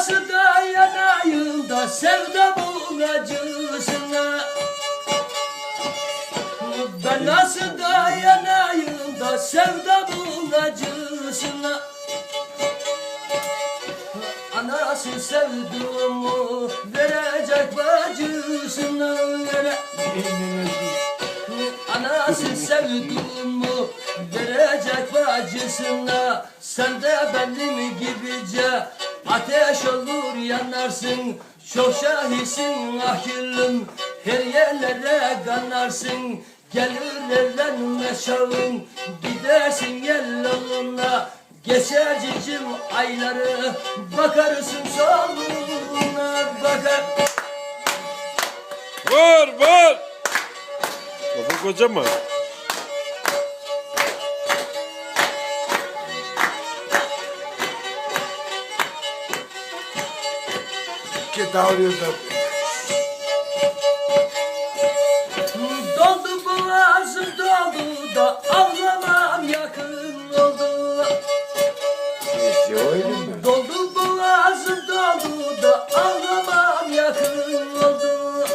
nasıl dayanayım da sevdamın acısına Ben nasıl dayanayım da sevdamın acısına Anası sevduğumu verecek bacısına. Vere Anası sevduğumu verecek bacısına. Sen de benim gibice ateş olur yanarsın. Çok şahisin ahillüm her yerlere kanarsın. Gelir evlenme çağın gidersin yellonuna Geçer cicim ayları. Bakarsın soluna bakar. Vur vur. Lafın koca Ki dağılıyor da. Doldu boğazım doldu da ağlamam yakın oldu İşte öyle mi? Doldu boğazım doldu da ağlamam yakın oldu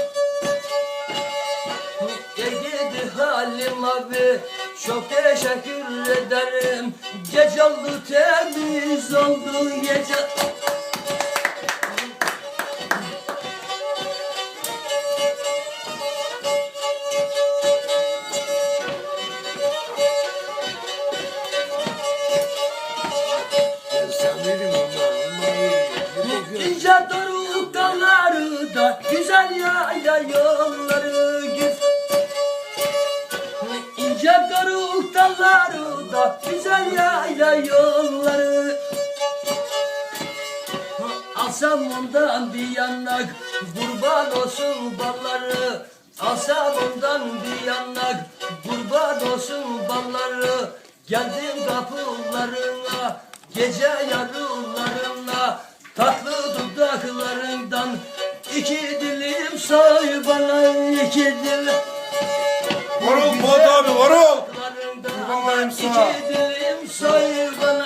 Gel gidi halim abi çok teşekkür ederim Gece oldu temiz oldu gece İnce doruk dalları da güzel yayla yolları güzel İnce doruk dalları da güzel yayla yolları. Alsam ondan bir yanak kurban olsun balları. Alsam ondan bir yanak kurban olsun balları. Geldim kapılarına gece yarılarına dilim Varol Fuat abi varol. Kurban olayım sana. say bana